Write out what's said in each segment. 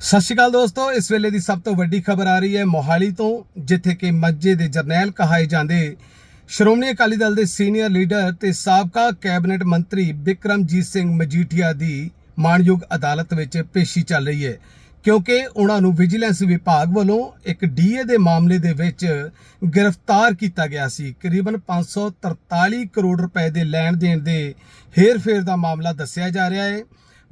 ਸਤਿ ਸ਼੍ਰੀ ਅਕਾਲ ਦੋਸਤੋ, ਇਸ ਵੇਲੇ ਦੀ ਸਭ ਤੋਂ ਵੱਡੀ ਖਬਰ ਆ ਰਹੀ ਹੈ ਮੋਹਾਲੀ ਤੋਂ, ਜਿੱਥੇ ਕਿ ਮੱਜੇ ਦੇ ਜਰਨੈਲ ਕਹਾਏ ਜਾਂਦੇ। ਸ਼੍ਰੋਮਣੀ ਅਕਾਲੀ ਦਲ ਦੇ ਸੀਨੀਅਰ ਲੀਡਰ ਤੇ ਸਾਬਕਾ ਕੈਬਨਿਟ ਮੰਤਰੀ ਬਿਕਰਮਜੀਤ ਸਿੰਘ ਮਜੀਠੀਆ ਦੀ ਮਾਣਯੋਗ ਅਦਾਲਤ ਵਿੱਚ ਪੇਸ਼ੀ ਚੱਲ ਰਹੀ ਹੈ। ਕਿਉਂਕਿ ਉਹਨਾਂ ਨੂੰ ਵਿਜੀਲੈਂਸ ਵਿਭਾਗ ਵੱਲੋਂ ਇੱਕ ਡੀਏ ਦੇ ਮਾਮਲੇ ਦੇ ਵਿੱਚ ਗ੍ਰਿਫਤਾਰ ਕੀਤਾ ਗਿਆ ਸੀ। ਕਰੀਬਨ 543 ਕਰੋੜ ਰੁਪਏ ਦੇ ਲੈਣ ਦੇਣ ਦੇ ਹੇਰ-ਫੇਰ ਦਾ ਮਾਮਲਾ ਦੱਸਿਆ ਜਾ ਰਿਹਾ ਹੈ।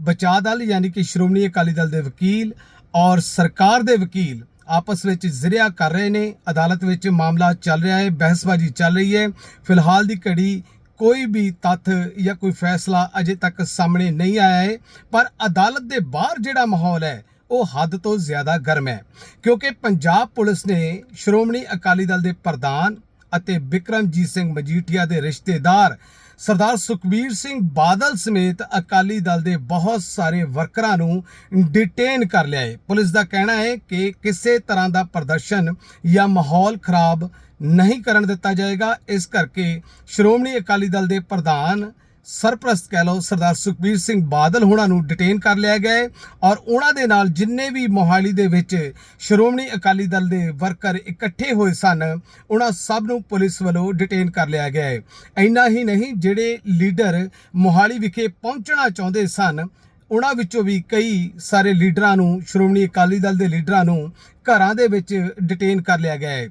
ਬਚਾਅ ਦਲ ਯਾਨੀ ਕਿ ਸ਼੍ਰੋਮਣੀ ਅਕਾਲੀ ਦਲ ਦੇ ਵਕੀਲ ਔਰ ਸਰਕਾਰ ਦੇ ਵਕੀਲ ਆਪਸ ਵਿੱਚ ਜ਼ਿਰਿਆ ਕਰ ਰਹੇ ਨੇ। ਅਦਾਲਤ ਵਿੱਚ ਮਾਮਲਾ ਚੱਲ ਰਿਹਾ ਹੈ, ਬਹਿਸਬਾਜ਼ੀ ਚੱਲ ਰਹੀ ਹੈ। ਫਿਲਹਾਲ ਦੀ ਘੜੀ ਕੋਈ ਵੀ ਤੱਥ ਜਾਂ ਕੋਈ ਫੈਸਲਾ ਅਜੇ ਤੱਕ ਸਾਹਮਣੇ ਨਹੀਂ ਆਇਆ ਹੈ। ਪਰ ਅਦਾਲਤ ਦੇ ਬਾਹਰ ਜਿਹੜਾ ਮਾਹੌਲ ਹੈ, ਉਹ ਹੱਦ ਤੋਂ ਜ਼ਿਆਦਾ ਗਰਮ ਹੈ। ਕਿਉਂਕਿ ਪੰਜਾਬ ਪੁਲਿਸ ਨੇ ਸ਼੍ਰੋਮਣੀ ਅਕਾਲੀ ਦਲ ਦੇ ਪ੍ਰਧਾਨ ਅਤੇ ਬਿਕਰਮਜੀਤ ਸਿੰਘ ਮਜੀਠੀਆ ਦੇ ਰਿਸ਼ਤੇਦਾਰ ਸਰਦਾਰ ਸੁਖਬੀਰ ਸਿੰਘ ਬਾਦਲ ਸਮੇਤ ਅਕਾਲੀ ਦਲ ਦੇ ਬਹੁਤ ਸਾਰੇ ਵਰਕਰਾਂ ਨੂੰ ਡਿਟੇਨ ਕਰ ਲਿਆ ਹੈ। ਪੁਲਿਸ ਦਾ ਕਹਿਣਾ ਹੈ ਕਿ ਕਿਸੇ ਤਰ੍ਹਾਂ ਦਾ ਪ੍ਰਦਰਸ਼ਨ ਜਾਂ ਮਾਹੌਲ ਖਰਾਬ ਨਹੀਂ ਕਰਨ ਦਿੱਤਾ ਜਾਏਗਾ। ਇਸ ਕਰਕੇ ਸ਼੍ਰੋਮਣੀ ਅਕਾਲੀ ਦਲ ਦੇ ਪ੍ਰਧਾਨ ਸਰਪ੍ਰਸਤ ਕਹਿ ਲਓ ਸਰਦਾਰ ਸੁਖਬੀਰ ਸਿੰਘ ਬਾਦਲ ਹੋਣਾ ਨੂੰ ਡਿਟੇਨ ਕਰ ਲਿਆ ਗਿਆ ਹੈ ਔਰ ਉਹਨਾਂ ਦੇ ਨਾਲ ਜਿੰਨੇ ਵੀ ਮੋਹਾਲੀ ਦੇ ਵਿੱਚ ਸ਼੍ਰੋਮਣੀ ਅਕਾਲੀ ਦਲ ਦੇ ਵਰਕਰ ਇਕੱਠੇ ਹੋਏ ਸਨ, ਉਹਨਾਂ ਸਭ ਨੂੰ ਪੁਲਿਸ ਵੱਲੋਂ ਡਿਟੇਨ ਕਰ ਲਿਆ ਗਿਆ ਹੈ। ਇੰਨਾ ਹੀ ਨਹੀਂ, ਜਿਹੜੇ ਲੀਡਰ ਮੋਹਾਲੀ ਵਿਖੇ ਪਹੁੰਚਣਾ ਚਾਹੁੰਦੇ ਸਨ, ਉਹਨਾਂ ਵਿੱਚੋਂ ਵੀ ਕਈ ਸਾਰੇ ਲੀਡਰਾਂ ਨੂੰ, ਸ਼੍ਰੋਮਣੀ ਅਕਾਲੀ ਦਲ ਦੇ ਲੀਡਰਾਂ ਨੂੰ ਘਰਾਂ ਦੇ ਵਿੱਚ ਡਿਟੇਨ ਕਰ ਲਿਆ ਗਿਆ ਹੈ।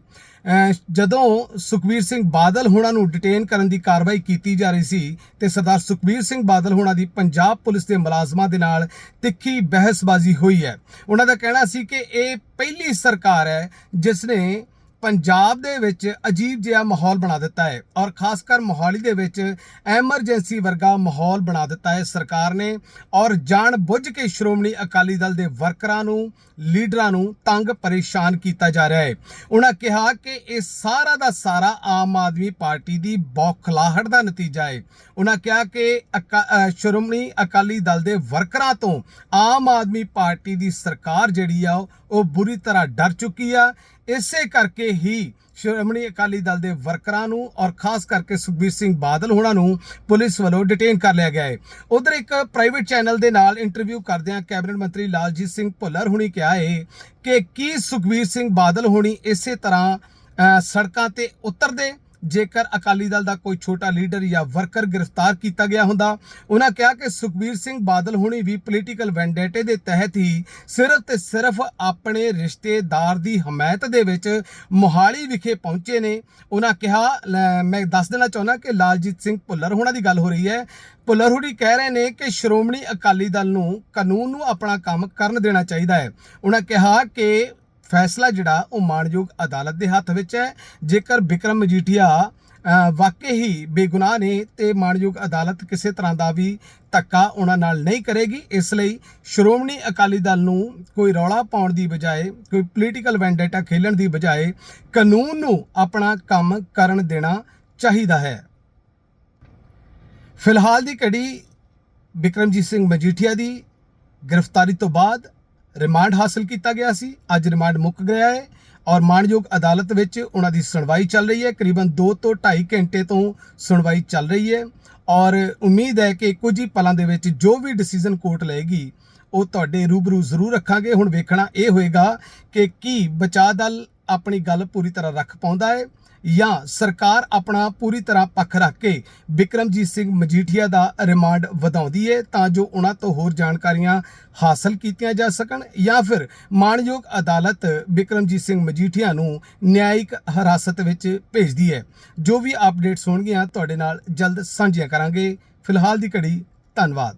ਜਦੋਂ ਸੁਖਬੀਰ ਸਿੰਘ ਬਾਦਲ ਹੋਣਾ ਨੂੰ ਡਿਟੇਨ ਕਰਨ ਦੀ ਕਾਰਵਾਈ ਕੀਤੀ ਜਾ ਰਹੀ ਸੀ ਤੇ ਸਰਦਾਰ ਸੁਖਬੀਰ ਸਿੰਘ ਬਾਦਲ ਹੋਣਾ ਦੀ ਪੰਜਾਬ ਪੁਲਿਸ ਦੇ ਮੁਲਾਜ਼ਮਾਂ ਦੇ ਨਾਲ ਤਿੱਖੀ ਬਹਿਸਬਾਜ਼ੀ ਹੋਈ ਹੈ। ਉਹਨਾਂ ਦਾ ਕਹਿਣਾ ਸੀ ਕਿ ਇਹ ਪਹਿਲੀ ਸਰਕਾਰ ਹੈ ਜਿਸ ਨੇ ਪੰਜਾਬ ਦੇ ਵਿੱਚ ਅਜੀਬ ਜਿਹਾ ਮਾਹੌਲ ਬਣਾ ਦਿੱਤਾ ਹੈ ਔਰ ਖਾਸ ਕਰ ਮੋਹਾਲੀ ਦੇ ਵਿੱਚ ਐਮਰਜੈਂਸੀ ਵਰਗਾ ਮਾਹੌਲ ਬਣਾ ਦਿੱਤਾ ਹੈ ਸਰਕਾਰ ਨੇ ਔਰ ਜਾਣ ਬੁੱਝ ਕੇ ਸ਼੍ਰੋਮਣੀ ਅਕਾਲੀ ਦਲ ਦੇ ਵਰਕਰਾਂ ਨੂੰ, ਲੀਡਰਾਂ ਨੂੰ ਤੰਗ ਪਰੇਸ਼ਾਨ ਕੀਤਾ ਜਾ ਰਿਹਾ ਹੈ। ਉਹਨਾਂ ਕਿਹਾ ਕਿ ਇਹ ਸਾਰਾ ਦਾ ਸਾਰਾ ਆਮ ਆਦਮੀ ਪਾਰਟੀ ਦੀ ਬੌਖਲਾਹਟ ਦਾ ਨਤੀਜਾ ਹੈ। ਉਹਨਾਂ ਕਿਹਾ ਕਿ ਅਕਾ- ਸ਼੍ਰੋਮਣੀ ਅਕਾਲੀ ਦਲ ਦੇ ਵਰਕਰਾਂ ਤੋਂ ਆਮ ਆਦਮੀ ਪਾਰਟੀ ਦੀ ਸਰਕਾਰ ਜਿਹੜੀ ਆ, ਉਹ ਬੁਰੀ ਤਰ੍ਹਾਂ ਡਰ ਚੁੱਕੀ ਆ। ਇਸੇ ਕਰਕੇ ਹੀ ਸ਼੍ਰੋਮਣੀ ਅਕਾਲੀ ਦਲ ਦੇ ਵਰਕਰਾਂ ਨੂੰ ਔਰ ਖਾਸ ਕਰਕੇ ਸੁਖਬੀਰ ਸਿੰਘ ਬਾਦਲ ਹੋਣਾ ਨੂੰ ਪੁਲਿਸ ਵੱਲੋਂ ਡਿਟੇਨ ਕਰ ਲਿਆ ਗਿਆ ਹੈ। ਉਧਰ ਇੱਕ ਪ੍ਰਾਈਵੇਟ ਚੈਨਲ ਦੇ ਨਾਲ ਇੰਟਰਵਿਊ ਕਰਦਿਆਂ ਕੈਬਨਿਟ ਮੰਤਰੀ ਲਾਲਜੀਤ ਸਿੰਘ ਭੁੱਲਰ ਹੁਣੀ ਕਿਹਾ ਹੈ ਕਿ ਕੀ ਸੁਖਬੀਰ ਸਿੰਘ ਬਾਦਲ ਹੋਣੀ ਇਸੇ ਤਰ੍ਹਾਂ ਸੜਕਾਂ ਤੇ ਉਤਰਦੇ? ਜੇਕਰ ਅਕਾਲੀ ਦਲ ਦਾ ਕੋਈ ਛੋਟਾ ਲੀਡਰ ਜਾਂ ਵਰਕਰ ਗ੍ਰਿਫਤਾਰ ਕੀਤਾ ਗਿਆ ਹੁੰਦਾ, ਉਹਨਾਂ ਕਿਹਾ ਕਿ ਸੁਖਬੀਰ ਸਿੰਘ ਬਾਦਲ ਹੁਣੀ ਵੀ ਪੋਲੀਟੀਕਲ ਵੈਂਡੇਟੇ ਦੇ ਤਹਿਤ ਹੀ ਸਿਰਫ ਤੇ ਸਿਰਫ ਆਪਣੇ ਰਿਸ਼ਤੇਦਾਰ ਦੀ ਹਮਾਇਤ ਦੇ ਵਿੱਚ ਮੋਹਾਲੀ ਵਿਖੇ ਪਹੁੰਚੇ ਨੇ। ਉਹਨਾਂ ਕਿਹਾ ਮੈਂ ਦੱਸ ਦੇਣਾ ਚਾਹੁੰਦਾ ਕਿ ਲਾਲਜੀਤ ਸਿੰਘ ਭੁੱਲਰ ਹੋਣਾ ਦੀ ਗੱਲ ਹੋ ਰਹੀ ਹੈ। ਭੁੱਲਰ ਹੁਣੀ ਕਹਿ ਰਹੇ ਨੇ ਕਿ ਸ਼੍ਰੋਮਣੀ ਅਕਾਲੀ ਦਲ ਨੂੰ ਕਾਨੂੰਨ ਨੂੰ ਆਪਣਾ ਕੰਮ ਕਰਨ ਦੇਣਾ ਚਾਹੀਦਾ ਹੈ। ਉਹਨਾਂ ਕਿਹਾ ਕਿ ਫੈਸਲਾ ਜਿਹੜਾ ਉਹ ਮਾਣਯੋਗ ਅਦਾਲਤ ਦੇ ਹੱਥ ਵਿੱਚ ਹੈ। ਜੇਕਰ ਵਿਕਰਮ ਮਜੀਠੀਆ ਅ, ਵਾਕਈ ਹੀ ਬੇਗੁਨਾਹ ਨੇ ਤੇ ਮਾਣਯੋਗ ਅਦਾਲਤ ਕਿਸੇ ਤਰ੍ਹਾਂ ਦਾ ਵੀ ਧੱਕਾ ਉਹਨਾਂ ਨਾਲ ਨਹੀਂ ਕਰੇਗੀ ਇਸ ਲਈ ਸ਼੍ਰੋਮਣੀ ਅਕਾਲੀ ਦਲ ਨੂੰ ਕੋਈ ਰੌਲਾ ਪਾਉਣ ਦੀ ਬਜਾਏ ਕੋਈ ਪੋਲੀਟੀਕਲ ਵੈਂਡੇਟਾ ਖੇਲਣ ਦੀ ਬਜਾਏ ਕਾਨੂੰਨ ਨੂੰ ਆਪਣਾ ਕੰਮ ਕਰਨ ਦੇਣਾ ਚਾਹੀਦਾ ਹੈ। ਫਿਲਹਾਲ ਦੀ ਘੜੀ ਬਿਕਰਮਜੀਤ ਸਿੰਘ ਮਜੀਠੀਆ ਦੀ ਗ੍ਰਿਫਤਾਰੀ ਤੋਂ ਬਾਅਦ ਰਿਮਾਂਡ ਹਾਸਲ ਕੀਤਾ ਗਿਆ ਸੀ। ਅੱਜ ਰਿਮਾਂਡ ਮੁੱਕ ਗਿਆ ਹੈ ਔਰ ਮਾਣਯੋਗ ਅਦਾਲਤ ਵਿੱਚ ਉਹਨਾਂ ਦੀ ਸੁਣਵਾਈ ਚੱਲ ਰਹੀ ਹੈ। ਕਰੀਬਨ 2 ਤੋਂ 2.5 ਘੰਟੇ ਤੋਂ ਸੁਣਵਾਈ ਚੱਲ ਰਹੀ ਹੈ ਔਰ ਉਮੀਦ ਹੈ ਕਿ ਕੁਝ ਹੀ ਪਲਾਂ ਦੇ ਵਿੱਚ ਜੋ ਵੀ ਡਿਸੀਜਨ ਕੋਰਟ ਲਏਗੀ, ਉਹ ਤੁਹਾਡੇ ਰੂਬਰੂ ਜ਼ਰੂਰ ਰੱਖਾਂਗੇ। ਹੁਣ ਵੇਖਣਾ ਇਹ ਹੋਏਗਾ ਕਿ ਕੀ ਬਚਾਅ ਦਲ ਆਪਣੀ ਗੱਲ ਪੂਰੀ ਤਰ੍ਹਾਂ ਰੱਖ ਪਾਉਂਦਾ ਹੈ ਜਾਂ ਸਰਕਾਰ ਆਪਣਾ ਪੂਰੀ ਤਰ੍ਹਾਂ ਪੱਖ ਰੱਖ ਕੇ ਬਿਕਰਮਜੀਤ ਸਿੰਘ ਮਜੀਠੀਆ ਦਾ ਰਿਮਾਂਡ ਵਧਾਉਂਦੀ ਹੈ ਤਾਂ ਜੋ ਉਹਨਾਂ ਤੋਂ ਹੋਰ ਜਾਣਕਾਰੀਆਂ ਹਾਸਲ ਕੀਤੀਆਂ ਜਾ ਸਕਣ ਜਾਂ ਫਿਰ ਮਾਣਯੋਗ ਅਦਾਲਤ ਬਿਕਰਮਜੀਤ ਸਿੰਘ ਮਜੀਠੀਆ ਨੂੰ ਨਿਆਇਕ ਹਿਰਾਸਤ ਵਿੱਚ ਭੇਜਦੀ ਹੈ। ਜੋ ਵੀ ਅਪਡੇਟਸ ਹੋਣਗੀਆਂ, ਤੁਹਾਡੇ ਨਾਲ ਜਲਦ ਸਾਂਝੀਆਂ ਕਰਾਂਗੇ। ਫਿਲਹਾਲ ਦੀ ਘੜੀ, ਧੰਨਵਾਦ।